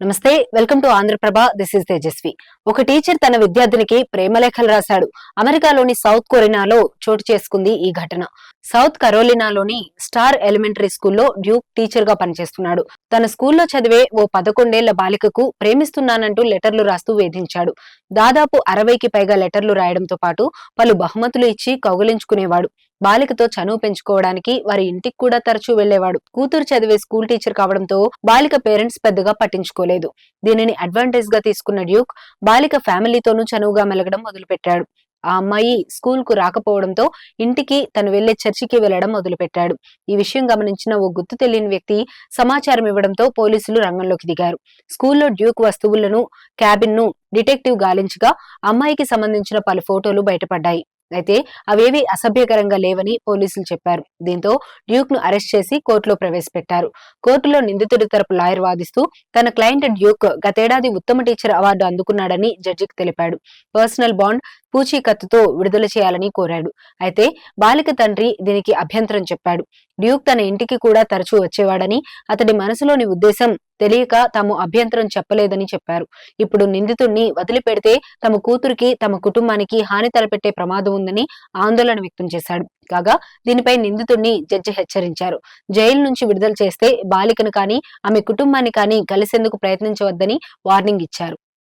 నమస్తే welcome to Andhra Prabha. This is Tejaswi. ఒక teacher తన విద్యార్థినికి ప్రేమలేఖలు రాశాడు. అమెరికాలోని సౌత్ కొరినాలో చోటు చేసుకుంది ఈ ఘటన. సౌత్ కరోలినాలోని స్టార్ ఎలిమెంటరీ స్కూల్లో డ్యూక్ టీచర్గా పనిచేస్తున్నాడు. తన స్కూల్లో చదివే ఓ పదకొండేళ్ళ బాలికకు ప్రేమిస్తున్నానంటూ లెటర్లు రాస్తూ వేధించాడు. దాదాపు అరవైకి పైగా లెటర్లు రాయడంతో పాటు పలు బహుమతులు ఇచ్చి కౌగిలించుకునేవాడు. బాలికతో చనువు పెంచుకోవడానికి వారి ఇంటికి కూడా తరచూ వెళ్ళేవాడు కూతురు చదివే స్కూల్ టీచర్ కావడంతో బాలిక పేరెంట్స్ పెద్దగా పట్టించుకోలేదు. దీనిని అడ్వాంటేజ్గా తీసుకున్న డ్యూక్ బాలిక ఫ్యామిలీతోనూ చనువుగా మెలగడం మొదలుపెట్టాడు. ఆ అమ్మాయి స్కూల్కు రాకపోవడంతో ఇంటికి తను వెళ్ళే చర్చికి వెళ్ళడం మొదలుపెట్టాడు. ఈ విషయం గమనించిన ఓ గుర్తు తెలియని వ్యక్తి సమాచారం ఇవ్వడంతో పోలీసులు రంగంలోకి దిగారు. స్కూల్లో డ్యూక్ వస్తువులను క్యాబిన్ను డిటెక్టివ్ గాలించగా అమ్మాయికి సంబంధించిన పలు ఫోటోలు బయటపడ్డాయి. అయితే అవేవి అసభ్యకరంగా లేవని పోలీసులు చెప్పారు. దీంతో డ్యూక్ను అరెస్ట్ చేసి కోర్టులో ప్రవేశపెట్టారు. కోర్టులో నిందితుడి తరపు లాయర్ వాదిస్తూ తన క్లయింట్ డ్యూక్ గతేడాది ఉత్తమ టీచర్ అవార్డు అందుకున్నాడని జడ్జికి తెలిపాడు. పర్సనల్ బాండ్ పూచీకత్తుతో విడుదల చేయాలని కోరాడు. అయితే బాలిక తండ్రి దీనికి అభ్యంతరం చెప్పాడు. డ్యూక్ తన ఇంటికి కూడా తరచూ వచ్చేవాడని అతడి మనసులోని ఉద్దేశం తెలియక తాము అభ్యంతరం చెప్పలేదని చెప్పారు. ఇప్పుడు నిందితుణ్ణి వదిలిపెడితే తమ కూతురికి తమ కుటుంబానికి హాని తలపెట్టే ప్రమాదం ఉందని ఆందోళన వ్యక్తం చేశాడు. కాగా దీనిపై నిందితుణ్ణి జడ్జి హెచ్చరించారు. జైలు నుంచి విడుదల చేస్తే బాలికను కానీ ఆమె కుటుంబాన్ని కానీ కలిసేందుకు ప్రయత్నించవద్దని వార్నింగ్ ఇచ్చారు.